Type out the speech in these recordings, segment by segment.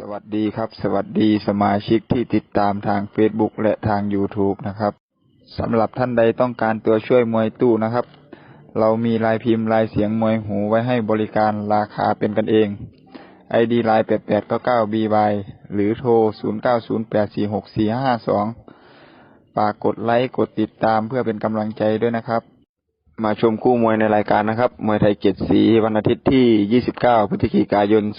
สวัสดีครับ สวัสดีสมาชิกที่ติดตามทาง Facebook และทาง YouTube นะครับสำหรับท่านใดต้องการตัวช่วยมวยตู้นะครับ เรามีลายพิมพ์ลายเสียงมวยหูไว้ให้บริการราคาเป็นกันเอง ID ไลน์8899 BY หรือโทร 0908464552ฝากกดไลค์กดติดตามเพื่อเป็นกำลังใจด้วยนะครับ มาชมคู่มวยในรายการนะครับ มวยไทยเกียรติศรีวันอาทิตย์ที่ 29 พฤศจิกายน 2563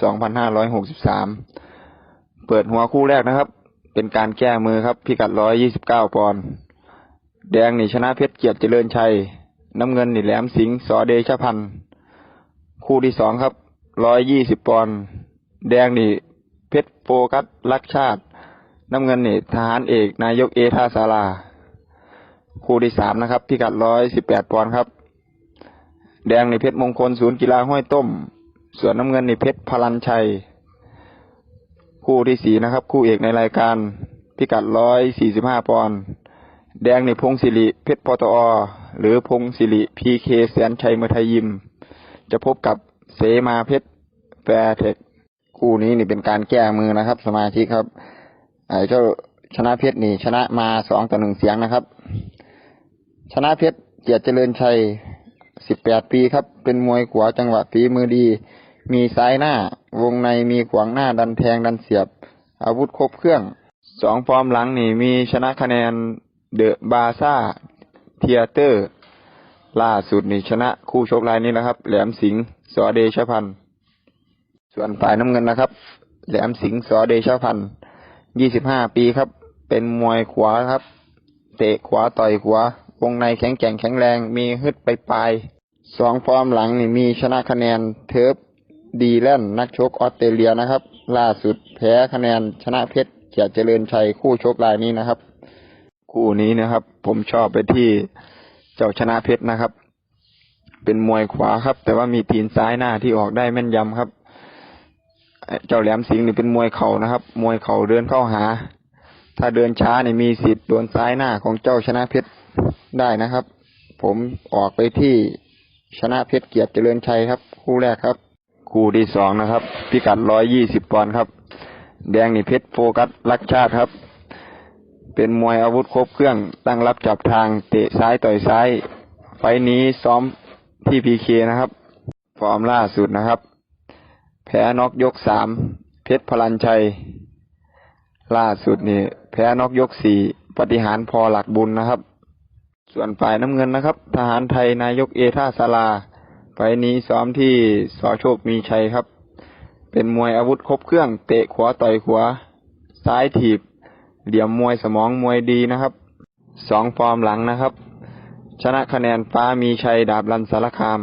เปิดหัวคู่แรกนะครับ เป็นการแก้มือครับ พิกัด129ปอนด์แดงนี่ชนะเพชรเกียรติเจริญชัย น้ำเงินนี่แหลมสิงห์สอเดชพันธ์คู่ที่สองครับ120ปอนด์แดงนี่เพชรโฟกัสรักชาติ น้ำเงินนี่ทหารเอกนายกเอทาสาราคู่ที่สามนะครับ พิกัดร้อยสิบแปดปอนด์ครับ แดงในเพชรมงคลศูนย์กีฬาห้วยต้ม ส่วนน้ำเงินในเพชรพลันชัย คู่ที่สี่นะครับ คู่เอกในรายการพิกัดร้อยสี่สิบห้าปอนด์แดงในพงศิริเพชรปตอ หรือพงศิริพีเคแสนชัยเมอไทยยิม จะพบกับเสมาเพชรแฟร์เทคคู่นี้นี่เป็นการแก้มือนะครับ สมาชิกครับไอ้เจ้าชนะเพชรนี่ ชนะมาสองต่อหนึ่งเสียงนะครับ ชนะเพชรเกียรติเจริญชัย18ปีครับ เป็นมวยขวาจังหวะฝีมือดี มีซ้ายหน้า วงในมีขวางหน้าดันแทงดันเสียบ อาวุธครบเครื่อง สองฟอร์มหลังนี่มีชนะคะแนนเดอะบาซ่าเทียเตอร์ ล่าสุดนี่ชนะคู่ชกรายนี้นะครับ แหลมสิงห์สอเดชพันธ์ส่วนฝ่ายน้ำเงินนะครับ แหลมสิงห์สอเดชพันธ์25ปีครับ เป็นมวยขวาครับ เตะขวาต่อยขวาวงในแข็งแกร่งแข็งแรง มีฮึดไปปลายสองฟอร์มหลังนี่มีชนะคะแนนเทิร์ฟ ดีแลนนักชกออสเตรเลียนะครับ ล่าสุดแพ้คะแนนชนะเพชรเกียรติเจริญชัยคู่ชกรายนี้นะครับ คู่นี้นะครับ ผมชอบไปที่เจ้าชนะเพชรนะครับ เป็นมวยขวาครับ แต่ว่ามีตีนซ้ายหน้าที่ออกได้แม่นยำครับ เจ้าแหลมสิงห์นี่เป็นมวยเข่านะครับ มวยเข่าเดินเข้าหา ถ้าเดินช้าเนี่ยมีสิทธิ์โดนซ้ายหน้าของเจ้าชนะเพชรได้นะครับ ผมออกไปที่ชนะเพชรเกียรติเจริญชัยครับ คู่แรกครับ คู่ที่สองนะครับ พิกัดร้อยยี่สิบปอนด์ครับ แดงนี่เพชรโฟกัสรักชาติครับ เป็นมวยอาวุธครบเครื่องตั้งรับจับทางเตะซ้ายต่อยซ้าย ไฟนี้ซ้อมที่พีเคนะครับ ฟอร์มล่าสุดนะครับ แพ้น็อกยกสามเพชรพลันชัย ล่าสุดนี่แพ้น็อกยกสี่ปฏิหารพอหลักบุญนะครับ ส่วนฝ่ายน้ำเงินนะครับ ทหารไทยนายกเอท่าสารา ไฟนี้ซ้อมที่สอโชคมีชัยครับ เป็นมวยอาวุธครบเครื่อง เตะขวาต่อยขวาซ้ายถีบ เหลี่ยมมวยสมองมวยดีนะครับ สองฟอร์มหลังนะครับ ชนะคะแนนฟ้ามีชัยดาบรันสารคาม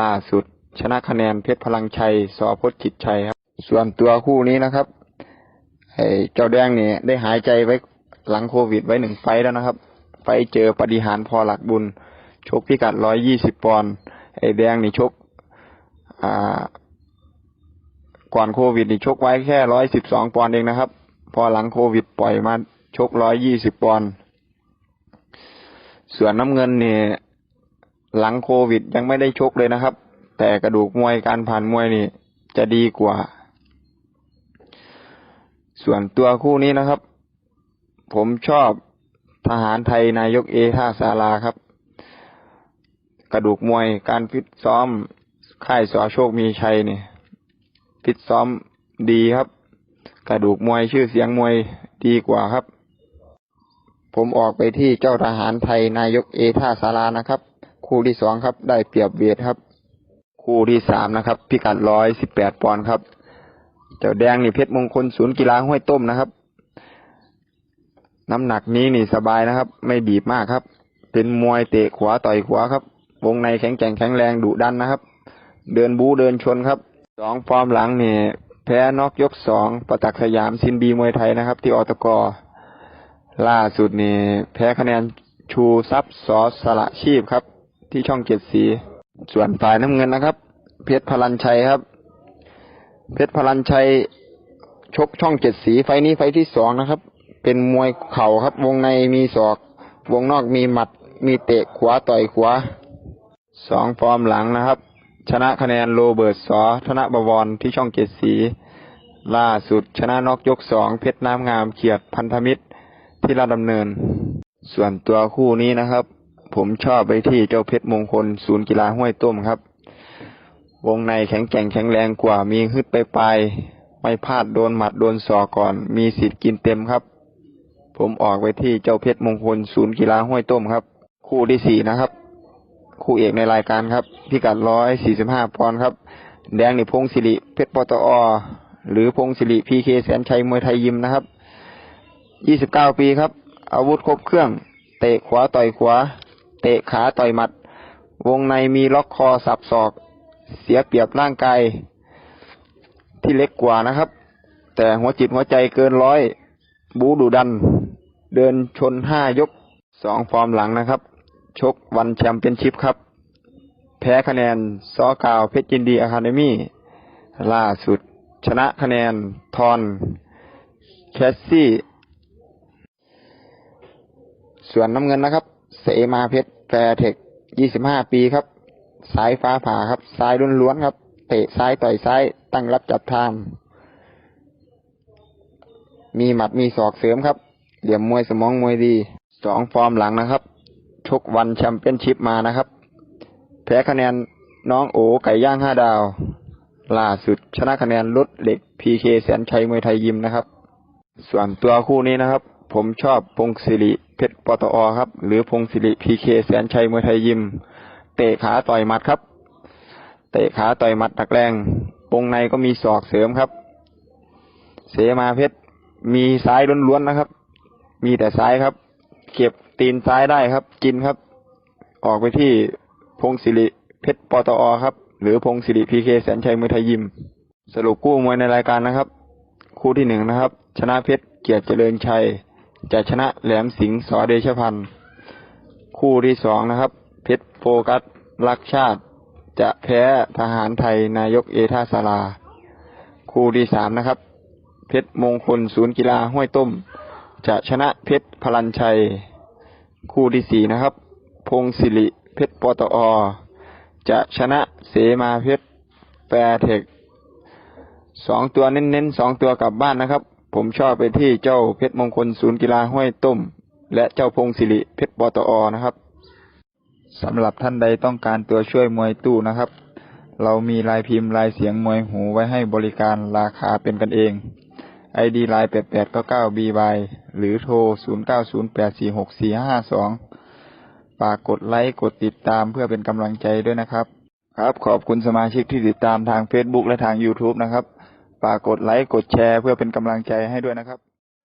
ล่าสุด ชนะคะแนนเพชรพลังชัยสอพจน์จิตชัยครับ ส่วนตัวคู่นี้นะครับไอ้เจ้าแดงเนี่ยได้หายใจไว้หลังโควิดไว้หนึ่งไฟแล้วนะครับ ไฟเจอปฏิหารพอหลักบุญ ชกพิกัดร้อยยี่สิบปอนด์ ไอ้แดงนี่ชกอ่า ก่อนโควิดนี่ชกไว้แค่ร้อยสิบสองปอนด์เองนะครับ พอหลังโควิดปล่อยมาชกร้อยยี่สิบปอนด์ส่วนน้ำเงินเนี่ยหลังโควิดยังไม่ได้ชกเลยนะครับ แต่กระดูกมวยการผ่านมวยนี่จะดีกว่า ส่วนตัวคู่นี้นะครับ ผมชอบทหารไทยนายกเอท่าสาราครับ กระดูกมวย การฟิตซ้อมค่ายสอโชคมีชัยเนี่ยฟิตซ้อมดีครับ กระดูกมวยชื่อเสียงมวยดีกว่าครับ ผมออกไปที่เจ้าทหารไทยนายกเอท่าสารานะครับ คู่ที่สองครับ ได้เปรียบเวทครับ คู่ที่สามนะครับ พิกัดร้อยสิบแปดปอนด์ครับ เจ้าแดงนี่เพชรมงคลศูนย์กีฬาห้วยต้มนะครับน้ำหนักนี้นี่สบายนะครับ ไม่บีบมากครับ เป็นมวยเตะขวาต่อยขวาครับ วงในแข็งแกร่งแข็งแรงดุดันนะครับ เดินบูเดินชนครับสองฟอร์มหลังเนี่แพ้นอกยกสองประตักสยามซินบีมวยไทยนะครับ ที่ออตกอล่าสุดนี่แพ้คะแนนชูซับสอสละชีพครับ ที่ช่องเจ็ดสี ส่วนฝ่ายน้ำเงินนะครับ เพชรพลันชัยครับ เพชรพลันชัยชกช่องเจ็ดสีไฟนี้ไฟที่สองนะครับ เป็นมวยเข่าครับ วงในมีศอก วงนอกมีหมัด มีเตะขวาต่อยขวา สองฟอร์มหลังนะครับ ชนะคะแนนโรเบิร์ตสอธนบวรที่ช่องเจ็ดสี ล่าสุดชนะนอกยกสองเพชรน้ำงามเขียดพันธมิตรที่ราดำเนิน ส่วนตัวคู่นี้นะครับ ผมชอบไปที่เจ้าเพชรมงคล ศูนย์กีฬาห้วยต้มครับ วงในแข็งแกร่งแข็งแรงกว่ามีฮึดไปไปไม่พลาดโดนหมัดโดนศอกก่อน มีสิทธิ์กินเต็มครับ ผมออกไปที่เจ้าเพชรมงคล ศูนย์กีฬาห้วยต้มครับ คู่ที่สี่นะครับ คู่เอกในรายการครับ พิกัดร้อยสี่สิบห้าปอนด์ครับ แดงนี่พงศิริเพชรปตอ หรือพงศิริพีเคแสนชัยมวยไทยยิมนะครับยี่สิบเก้าปีครับ อาวุธครบเครื่อง เตะขวาต่อยขวา เตะขาต่อยหมัด วงในมีล็อกคอสับศอก เสียเปรียบร่างกายที่เล็กกว่านะครับ แต่หัวจิตหัวใจเกินร้อย บูดุดัน เดินชนห้ายกสองฟอร์มหลังนะครับ ชกวันแชมเปี้ยนชิพครับ แพ้คะแนนซอกาวเพชรยินดีอะคาเดมี่ล่าสุด ชนะคะแนนทอน แคสซี่ ส่วนน้ำเงินนะครับ เสมาเพชรแฟร์เทค25ปีครับ สายฟ้าผ่าครับ ซ้ายล้วนๆครับ เตะซ้ายต่อยซ้ายตั้งรับจับทางมีหมัดมีศอกเสริมครับ เหลี่ยมมวยสมองมวยดี สองฟอร์มหลังนะครับ ชกวันแชมเปี้ยนชิพมานะครับ แพ้คะแนนน้องโอไก่ย่างห้าดาว ล่าสุดชนะคะแนนลดเหล็กพีเคแสนชัยมวยไทยยิมนะครับ ส่วนตัวคู่นี้นะครับ ผมชอบพงศิริเพชรปตอครับ หรือพงศิริพีเคแสนชัยมวยไทยยิม เตะขาต่อยหมัดครับ เตะขาต่อยหมัดตักแรงวงในก็มีศอกเสริมครับ เสมาเพชรมีซ้ายล้วนๆนะครับ มีแต่ซ้ายครับ เก็บตีนซ้ายได้ครับ กินครับ ออกไปที่พงศิริเพชรปตอครับ หรือพงศิริพีเคแสนชัยมวยไทยยิม สรุปคู่มวยในรายการนะครับ คู่ที่หนึ่งนะครับ ชนะเพชรเกียรติเจริญชัย จะชนะแหลมสิงห์สอเดชพันธ์คู่ที่สองนะครับ เพชรโฟกัสรักชาติ จะแพ้ทหารไทยนายกเอท่าสารา คู่ที่สามนะครับ เพชรมงคลศูนย์กีฬาห้วยต้ม จะชนะเพชรพลันชัย คู่ที่สี่นะครับ พงศิริเพชรปตอ จะชนะเสมาเพชรแฟร์เทคสองตัวเน้นๆสองตัวกลับบ้านนะครับ ผมชอบไปที่เจ้าเพชรมงคลศูนย์กีฬาห้วยต้ม และเจ้าพงศิริเพชรปตอนะครับสำหรับท่านใดต้องการตัวช่วยมวยตู้นะครับ เรามีลายพิมพ์ลายเสียงมวยหูไว้ให้บริการราคาเป็นกันเอง ID ไลน์8899 BY หรือโทร 0908464552ฝากกดไลค์กดติดตามเพื่อเป็นกำลังใจด้วยนะครับ ครับ ขอบคุณสมาชิกที่ติดตามทาง Facebook และทาง YouTube นะครับ ฝากกดไลค์กดแชร์เพื่อเป็นกำลังใจให้ด้วยนะครับ